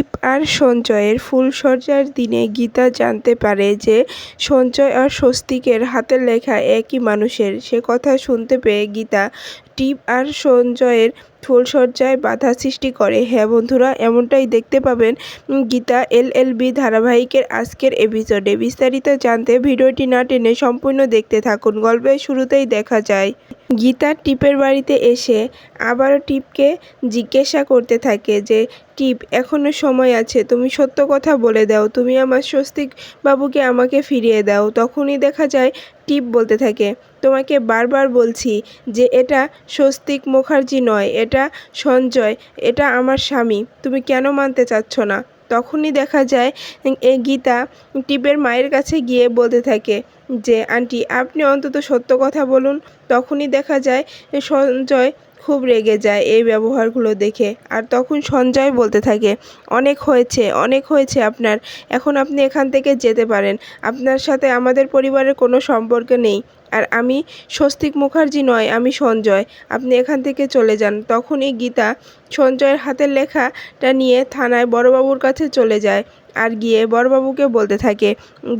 টিপ আর সঞ্জয়ের ফুলশয্যার দিনে গীতা জানতে পারে যে সঞ্জয় আর স্বস্তিকের হাতের লেখা একই মানুষের। সে কথা শুনতে পেয়ে গীতা টিপ আর সঞ্জয়ের ফুলশয্যায় বাধা সৃষ্টি করে। হ্যাঁ বন্ধুরা, এমনটাই দেখতে পাবেন গীতা এল এল বি ধারাবাহিকের আজকের এপিসোডে। বিস্তারিত জানতে ভিডিওটি না টেনে সম্পূর্ণ দেখতে থাকুন। গল্পের শুরুতেই দেখা যায়, গীতা টিপের বাড়িতে এসে আবারও টিপকে জিজ্ঞাসা করতে থাকে যে, টিপ, এখনও সময় আছে, তুমি সত্য কথা বলে দাও। তুমি আমার স্বস্তিক বাবুকে আমাকে ফিরিয়ে দাও। তখনই দেখা যায়, টিপ বলতে থাকে তোমাকে বারবার বলছি যে এটা স্বস্তিক মুখার্জি নয়, এটা সঞ্জয়, এটা আমার স্বামী, তুমি কেন মানতে চাচ্ছ না? তখনই দেখা যায় এই গীতা টিপের মায়ের কাছে গিয়ে বলতে থাকে যে, আন্টি, আপনি অন্তত সত্য কথা বলুন। তখনই দেখা যায় সঞ্জয় খুব রেগে যায় এই ব্যবহারগুলো দেখে। আর তখন সঞ্জয় বলতে থাকে, অনেক হয়েছে অনেক হয়েছে আপনার। এখন আপনি এখান থেকে যেতে পারেন। আপনার সাথে আমাদের পরিবারের কোনো সম্পর্ক নেই। আর আমি স্বস্তিক মুখার্জি নয়, আমি সঞ্জয়। আপনি এখান থেকে চলে যান। তখনই গীতা সঞ্জয়ের হাতের লেখাটা নিয়ে থানায় বড়বাবুর কাছে চলে যায় আর গিয়ে বড়বাবুকে বলতে থাকে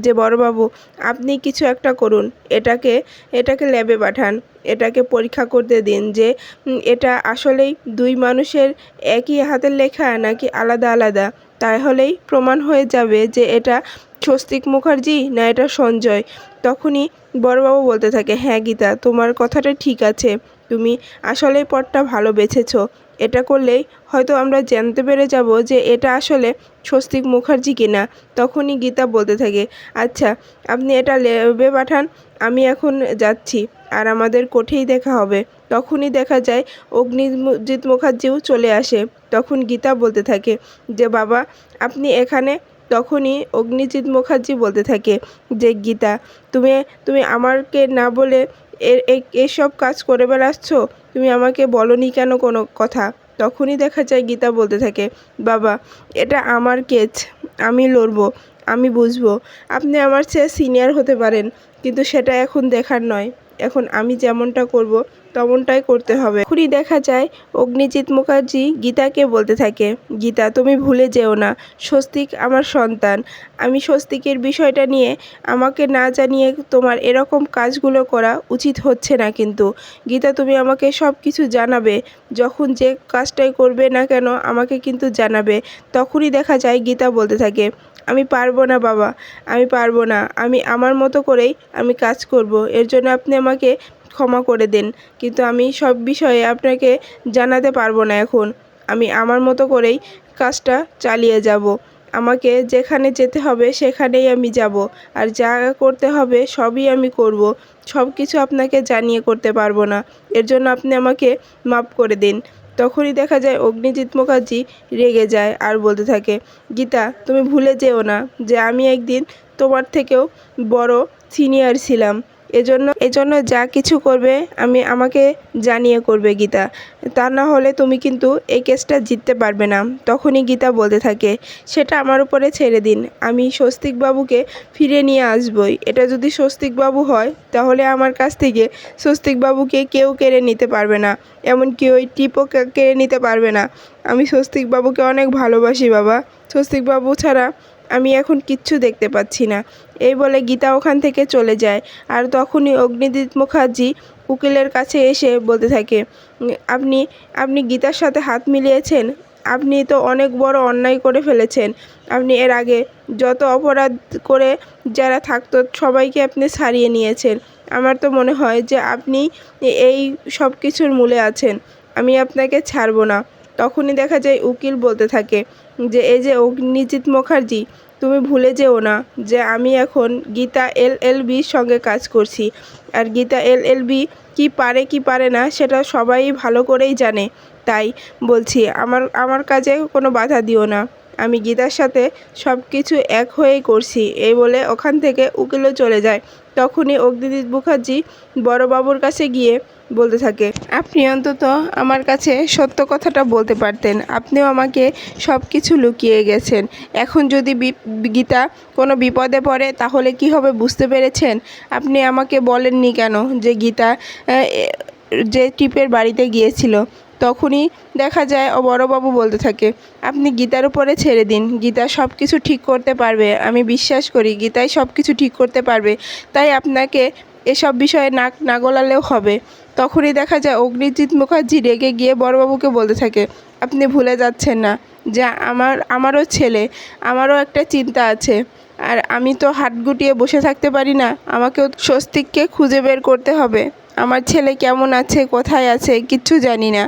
যে, বড়বাবু, আপনি কিছু একটা করুন। এটাকে এটাকে ল্যাবে পাঠান। এটাকে পরীক্ষা করতে দিন যে এটা আসলেই দুই মানুষের একই হাতের লেখা নাকি আলাদা আলাদা? তাহলেই প্রমাণ হয়ে যাবে যে, এটা স্বস্তিক মুখার্জি না এটা সঞ্জয়। তখনই বড়বাবু বলতে থাকে হ্যাঁ গীতা, তোমার কথাটা ঠিক আছে। তুমি আসলেই পথটা ভালো বেছেছো। এটা করলেই হয়তো আমরা জানতে পেরে যাব যে এটা আসলে স্বস্তিক মুখার্জি কিনা। তখনই গীতা বলতে থাকে আচ্ছা আপনি এটা লেবে পাঠান, আমি এখন যাচ্ছি, আর আমাদের কোঠেই দেখা হবে। তখনই দেখা যায়, অগ্নিজিৎ মুখার্জিও চলে আসে। তখন গীতা বলতে থাকে, যে বাবা, আপনি এখানে তখনই অগ্নিজিৎ মুখার্জি বলতে থাকে, যে গীতা, তুমি তুমি আমাকে না বলে এ- এ- এসব কাজ করে বেড়াচ্ছ? তুমি আমাকে বলনি কেন কোনো কথা? তখনই দেখা যায় গীতা বলতে থাকে, বাবা, এটা আমার কেচ, আমি লড়বো, আমি বুঝব। আপনি আমার চেয়ে সিনিয়র হতে পারেন, কিন্তু সেটা এখন দেখার নয়। এখন আমি যেমনটা করব, তেমনটাই করতে হবে। এখনই দেখা যায়, অগ্নিজিৎ মুখার্জি গীতাকে বলতে থাকে, গীতা, তুমি ভুলে যেও না, স্বস্তিক আমার সন্তান। আমি স্বস্তিকের বিষয়টা নিয়ে আমাকে না জানিয়ে তোমার এরকম কাজগুলো করা উচিত হচ্ছে না কিন্তু। গীতা, তুমি আমাকে সব কিছু জানাবে। যখন যে কাজটাই করবে না কেন, আমাকে কিন্তু জানাবে। তখনই দেখা যায় গীতা বলতে থাকে আমি পারব না বাবা, আমি পারব না। আমি আমার মতো করেই আমি কাজ করব। এর জন্য আপনি আমাকে ক্ষমা করে দিন। কিন্তু আমি সব বিষয়ে আপনাকে জানাতে পারব না এখন। আমি আমার মতো করেই কাজটা চালিয়ে যাব। আমাকে যেখানে যেতে হবে সেখানেই আমি যাব। আর যা করতে হবে সবই আমি করব। সব কিছু আপনাকে জানিয়ে করতে পারব না। এর জন্য আপনি আমাকে মাফ করে দিন। তখনই দেখা যায় অগ্নিজিৎ মুখার্জি রেগে যায় আর বলতে থাকে, গীতা, তুমি ভুলে যেও না যে আমি একদিন তোমার থেকেও বড় সিনিয়র ছিলাম। এজন্য এজন্য যা কিছু করবে, আমি আমাকে জানিয়ে করবে গীতা। তা না হলে তুমি কিন্তু এই কেসটা জিততে পারবে না। তখনই গীতা বলতে থাকে, সেটা আমার উপরে ছেড়ে দিন। আমি স্বস্তিকবাবুকে ফিরে নিয়ে আসবই। এটা যদি স্বস্তিকবাবু হয়, তাহলে আমার কাছ থেকে স্বস্তিকবাবুকে কেউ কেড়ে নিতে পারবে না। এমনকি ওই টিপও কেড়ে নিতে পারবে না। আমি স্বস্তিকবাবুকে অনেক ভালোবাসি বাবা। স্বস্তিকবাবু ছাড়া আমি এখন কিচ্ছু দেখতে পাচ্ছি না। এই বলে গীতা ওখান থেকে চলে যায়। আর তখনই অগ্নিজিৎ মুখার্জি উকিলের কাছে এসে বলতে থাকে, আপনি আপনি গীতার সাথে হাত মিলিয়েছেন? আপনি তো অনেক বড় অন্যায় করে ফেলেছেন। আপনি এর আগে যত অপরাধ করে যারা থাকতো সবাইকে আপনি ছাড়িয়ে নিয়েছেন। আমার তো মনে হয় যে আপনি এই সব কিছুর মূলে আছেন। আমি আপনাকে ছাড়বো না। তখনই দেখা যায় উকিল বলতে থাকে যে, এই যে অগ্নিজিৎ মুখার্জি তুমি ভুলে যেও না যে আমি এখন গীতা এল এল বির সঙ্গে কাজ করছি। আর গীতা এল এল বি কী পারে কি পারে না সেটা সবাই ভালো করেই জানে। তাই বলছি, আমার আমার কাজে কোনো বাধা দিও না। আমি গীতার সাথে সব কিছু এক হয়েই করছি। এই বলে ওখান থেকে উকিলও চলে যায়। তখনই অগ্নিজিৎ মুখার্জি বড়বাবুর কাছে গিয়ে বলতে থাকে, আপনি অন্তত আমার কাছে সত্য কথাটা বলতে পারতেন। আপনিও আমাকে সব কিছু লুকিয়ে গেছেন। এখন যদি গীতা কোনো বিপদে পড়ে, তাহলে কি হবে বুঝতে পেরেছেন? আপনি আমাকে বলেননি কেন যে গীতা যে টিপের বাড়িতে গিয়েছিল? তখনই দেখা যায় বড়োবাবু বলতে থাকে, আপনি গীতার উপরে ছেড়ে দিন। গীতা সব কিছু ঠিক করতে পারবে। আমি বিশ্বাস করি, গীতাই সব কিছু ঠিক করতে পারবে। তাই আপনাকে এসব বিষয়ে নাক না গলালেও হবে। তখনই দেখা যায়, অগ্নিজিৎ মুখার্জি রেগে গিয়ে বড়োবাবুকে বলতে থাকে, আপনি ভুলে যাচ্ছেন না যে আমার, আমারও ছেলে, আমারও একটা চিন্তা আছে। আর আমি তো হাট গুটিয়ে বসে থাকতে পারি না, আমাকেও স্বস্তিককে খুঁজে বের করতে হবে। আমার ছেলে কেমন আছে? কোথায় আছে? কিচ্ছু জানি না।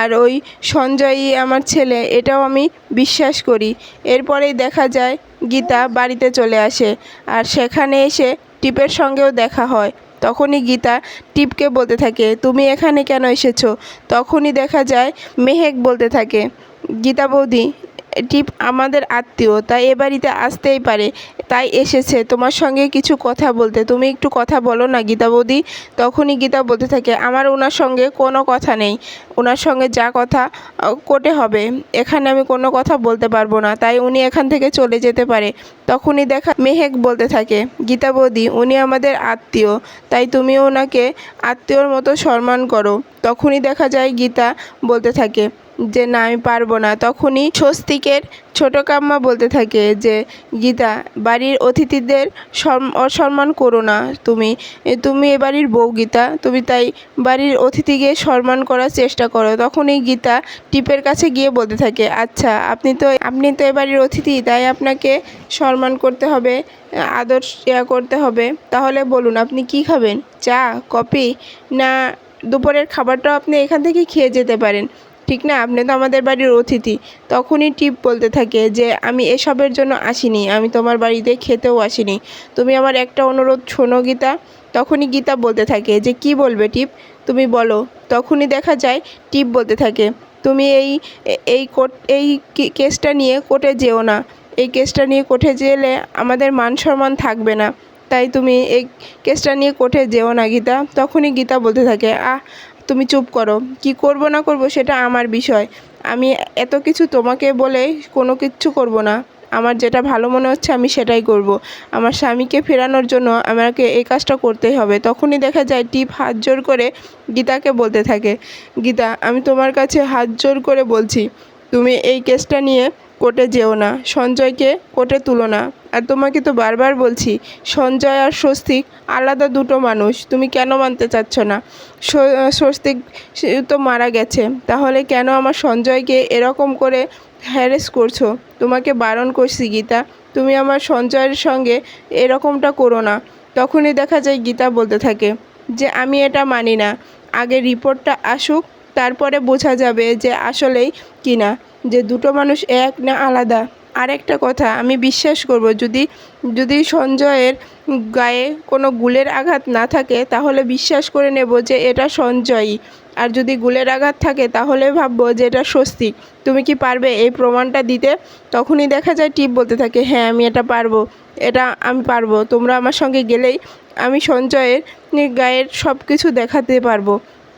আর ওই সঞ্জয়ই আমার ছেলে, এটাও আমি বিশ্বাস করি। এরপরেই দেখা যায় গীতা বাড়িতে চলে আসে আর সেখানে এসে টিপের সঙ্গেও দেখা হয়। তখনই গীতা টিপকে বলতে থাকে, তুমি এখানে কেন এসেছ? তখনই দেখা যায় মেহেক বলতে থাকে, গীতা বৌদি টিপ আমাদের আত্মীয়, তাই এ বাড়িতে আসতেই পারে। তাই এসেছে। তোমার সঙ্গে কিছু কথা বলতে। তুমি একটু কথা বলো না, গীতা বৌদি। তখনই গীতা বলতে থাকে, আমার ওনার সঙ্গে কোনো কথা নেই। ওনার সঙ্গে যা কথা কোটে হবে। এখানে আমি কোনো কথা বলতে পারব না। তাই উনি এখান থেকে চলে যেতে পারে। তখনই দেখা, মেহেক বলতে থাকে, গীতা বৌদি, উনি আমাদের আত্মীয়। তাই তুমিও ওনাকে আত্মীয়র মতো সম্মান করো। তখনই দেখা যায় গীতা বলতে থাকে যে না, আমি পারব না। তখনই স্বস্তিকের ছোট কাম্মা বলতে থাকে যে, গীতা, বাড়ির অতিথিদের অসম্মান করো না তুমি। তুমি এ বাড়ির বউ গীতা। তুমি তাই বাড়ির অতিথিকে সম্মান করার চেষ্টা করো। তখনই গীতা টিপের কাছে গিয়ে বলতে থাকে আচ্ছা আপনি তো আপনি তো এ বাড়ির অতিথি, তাই আপনাকে সম্মান করতে হবে, আদর ইয়া করতে হবে। তাহলে বলুন, আপনি কি খাবেন? চা, কফি? না, দুপুরের খাবারটাও আপনি এখান থেকে খেয়ে যেতে পারেন। ঠিক না? আপনি তো আমাদের বাড়ির অতিথি। তখনই টিপ বলতে থাকে যে, আমি এসবের জন্য আসিনি। আমি তোমার বাড়িতে খেতেও আসিনি। তুমি আমার একটা অনুরোধ শোনো, গীতা। তখনই গীতা বলতে থাকে যে, কি বলবে টিপ? তুমি বলো। তখনই দেখা যায় টিপ বলতে থাকে, তুমি এই এই কোর্ট এই কেসটা নিয়ে কোর্টে যেও না। এই কেসটা নিয়ে কোর্টে গেলে আমাদের মান সম্মান থাকবে না। তাই তুমি এই কেসটা নিয়ে কোর্টে যেও না, গীতা। তখনই গীতা বলতে থাকে, আহ তুমি চুপ করো। কি করব না করব সেটা আমার বিষয়। আমি এত কিছু তোমাকে বলে কোনো কিচ্ছু করব না। আমার যেটা ভালো মনে হচ্ছে আমি সেটাই করব। আমার স্বামীকে ফেরানোর জন্য আমাকে এই কাজটা করতেই হবে। তখনই দেখা যায় টিপ হাত জোর করে গীতাকে বলতে থাকে। গীতা, আমি তোমার কাছে হাত জোর করে বলছি, তুমি এই কেসটা নিয়ে কোর্টে যেও না, সঞ্জয়কে কোর্টে তুলো না। আর তোমাকে তো বারবার বলছি, সঞ্জয় আর স্বস্তিক আলাদা দুটো মানুষ, তুমি কেন মানতে চাচ্ছ না? স্বস্তিক তো মারা গেছে, তাহলে কেন আমার সঞ্জয়কে এরকম করে হ্যারেস করছ? তোমাকে বারণ করছি, গীতা। তুমি আমার সঞ্জয়ের সঙ্গে এরকমটা করো না। তখনই দেখা যায় গীতা বলতে থাকে যে, আমি এটা মানি না। আগে রিপোর্টটা আসুক, তারপরে বোঝা যাবে যে আসলেই কি না। যে দুটো মানুষ এক না আলাদা। আরেকটা কথা, আমি বিশ্বাস করব, যদি যদি সঞ্জয়ের গায়ে কোনো গুলের আঘাত না থাকে, তাহলে বিশ্বাস করে নেব যে এটা সঞ্জয়ই। আর যদি গুলের আঘাত থাকে, তাহলে ভাববো যে এটা স্বস্তিক। তুমি কি পারবে এই প্রমাণটা দিতে? তখনই দেখা যায় টিপ বলতে থাকে হ্যাঁ আমি এটা পারব। এটা আমি পারব। তোমরা আমার সঙ্গে গেলেই আমি সঞ্জয়ের গায়ের সব কিছু দেখাতে পারব।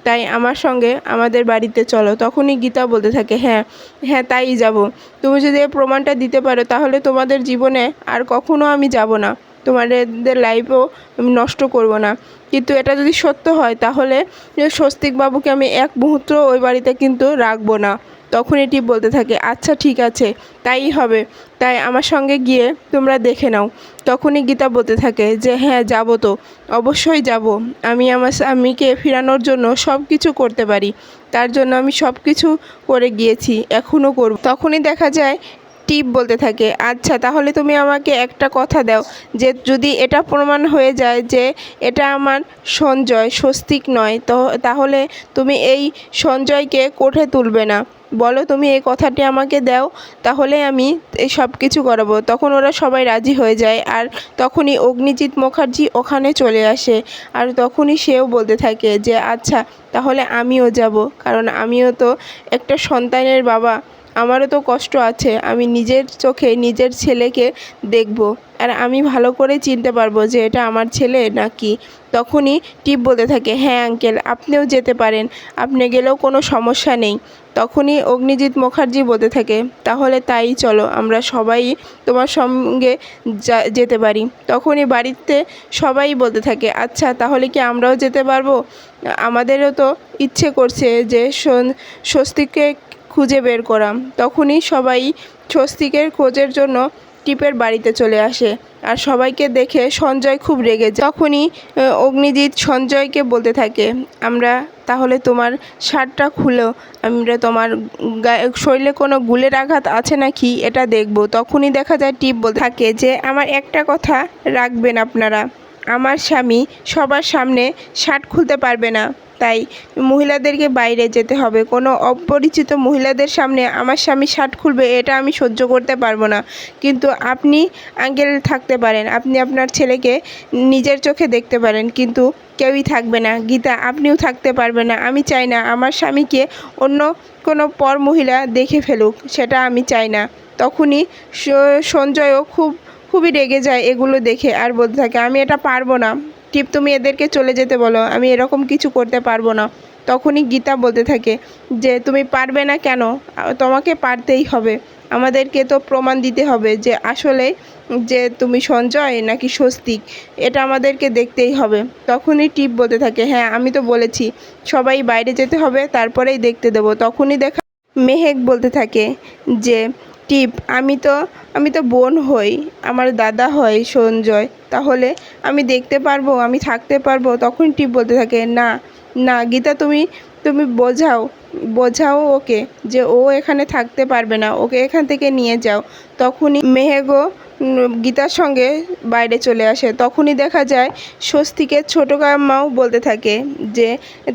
তাই আমার সঙ্গে আমাদের বাড়িতে চলো। তখনই গীতা বলতে থাকে হ্যাঁ হ্যাঁ তাই যাব। তুমি যদি প্রমাণটা দিতে পারো, তাহলে তোমাদের জীবনে আর কখনো আমি যাব না। তোমাদের লাইফও আমি নষ্ট করব না। কিন্তু এটা যদি সত্য হয়, তাহলে স্বস্তিকবাবুকে আমি এক মুহূর্ত ওই বাড়িতে কিন্তু রাখব না। তখন এটি বলতে থাকে আচ্ছা ঠিক আছে, তাই হবে। তাই আমার সঙ্গে গিয়ে তোমরা দেখে নাও। তখনই গীতা বলতে থাকে যে হ্যাঁ যাব তো। অবশ্যই যাব। আমি আমার স্বামীকে ফেরানোর জন্য সব কিছু করতে পারি। তার জন্য আমি সব কিছু করে গিয়েছি, এখনও করব। তখনই দেখা যায়, টিপ বলতে থাকে আচ্ছা তাহলে তুমি আমাকে একটা কথা দাও যে, যদি এটা প্রমাণ হয়ে যায় যে, এটা আমার সঞ্জয়, স্বস্তিক নয়, তো তাহলে তুমি এই সঞ্জয়কে কোঠে তুলবে না। বলো তুমি এই কথাটি আমাকে দাও, তাহলে আমি এই সব কিছু করাবো। তখন ওরা সবাই রাজি হয়ে যায় আর তখনই অগ্নিজিৎ মুখার্জি ওখানে চলে আসে আর তখনই সেও বলতে থাকে যে আচ্ছা তাহলে আমিও যাব, কারণ আমিও তো একটা সন্তানের বাবা। আমারও তো কষ্ট আছে, আমি নিজের চোখে নিজের ছেলেকে দেখব। আর আমি ভালো করে চিনতে পারব যে এটা আমার ছেলে নাকি। তখনই টিপ বলতে থাকে হ্যাঁ আঙ্কেল আপনিও যেতে পারেন, আপনি গেলেও কোনো সমস্যা নেই। তখনই অগ্নিজিৎ মুখার্জি বলতে থাকে, তাহলে তাই চলো, আমরা সবাই তোমার সঙ্গে যেতে পারি। তখনই বাড়িতে সবাই বলতে থাকে আচ্ছা তাহলে কি আমরাও যেতে পারব? আমাদেরও তো ইচ্ছে করছে যে স্বস্তিককে খুঁজে বের করা তখনই সবাই স্বস্তিকের খোঁজের জন্য টিপের বাড়িতে চলে আসে আর সবাইকে দেখে সঞ্জয় খুব রেগে যায়। তখনই অগ্নিজিৎ সঞ্জয়কে বলতে থাকে, আমরা তাহলে তোমার শার্টটা খুলো, আমরা তোমার শরীরে কোনো গুলের আঘাত আছে নাকি এটা দেখব। তখনই দেখা যায় টিপ বলতে থাকে যে, আমার একটা কথা রাখবেন আপনারা, আমার স্বামী সবার সামনে শার্ট খুলতে পারবে না। তাই মহিলাদেরকে বাইরে যেতে হবে। কোনো অপরিচিত মহিলাদের সামনে আমার স্বামী শার্ট খুলবে, এটা আমি সহ্য করতে পারব না। কিন্তু আপনি আঙ্কেল থাকতে পারেন, আপনি আপনার ছেলেকে নিজের চোখে দেখতে পারেন, কিন্তু কেউই থাকবে না। গীতা, আপনিও থাকতে পারবেন না। আমি চাই না আমার স্বামীকে অন্য কোনো পর মহিলা দেখে ফেলুক, সেটা আমি চাই না। তখনই সঞ্জয়ও খুব, খুবই রেগে যায় এগুলো দেখে আর বলতে থাকে, আমি এটা পারব না। টিপ, তুমি এদেরকে চলে যেতে বলো, আমি এরকম কিছু করতে পারব না। তখনই গীতা বলতে থাকে যে, তুমি পারবে না কেন? তোমাকে পারতেই হবে। আমাদেরকে তো প্রমাণ দিতে হবে যে, আসলে যে তুমি সঞ্জয় নাকি স্বস্তিক, এটা আমাদেরকে দেখতেই হবে। তখনই টিপ বলতে থাকে হ্যাঁ আমি তো বলেছি, সবাই বাইরে যেতে হবে, তারপরেই দেখতে দেবো। তখনই দেখা মেহেক বলতে থাকে যে টিপ, আমি তো আমি তো বোন হই, আমার দাদা হয় সঞ্জয়, তাহলে আমি দেখতে পারব, আমি থাকতে পারব, তখন টিপ বলতে থাকে, না না, গীতা তুমি তুমি বোঝাও বোঝাও ওকে যে ও এখানে থাকতে পারবে না, ওকে এখান থেকে নিয়ে যাও। তখনই মেহেগো গীতার সঙ্গে বাইরে চলে আসে, তখনই দেখা যায় স্বস্তিকের ছোটো মাও বলতে থাকে যে,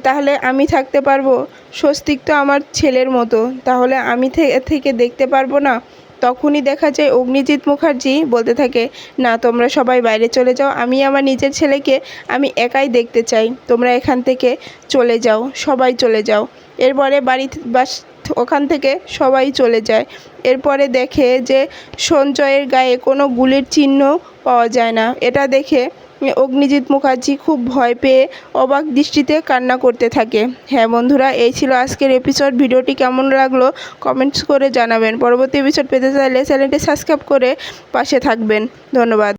তাহলে আমি থাকতে পারব? স্বস্তিক তো আমার ছেলের মতো, তাহলে আমি থেকে দেখতে পারব না? তখনই দেখা যায় অগ্নিজিৎ মুখার্জি বলতে থাকে, না, তোমরা সবাই বাইরে চলে যাও, আমি আমার নিজের ছেলেকে আমি একাই দেখতে চাই, তোমরা এখান থেকে চলে যাও, সবাই চলে যাও। এরপরে বাড়িতে বাস ওখান থেকে সবাই চলে যায়। এরপরে দেখে যে সঞ্জয়ের গায়ে কোনো গুলির চিহ্ন পাওয়া যায় না। এটা দেখে অগ্নিজিৎ মুখার্জি খুব ভয় পেয়ে অবাক দৃষ্টিতে কান্না করতে থাকে। হ্যাঁ বন্ধুরা, এই ছিল আজকের এপিসোড ভিডিওটি কেমন লাগল কমেন্টস করে জানাবেন। পরবর্তী এপিসোড পেতে চাইলে চ্যানেলটি সাবস্ক্রাইব করে পাশে থাকবেন। ধন্যবাদ।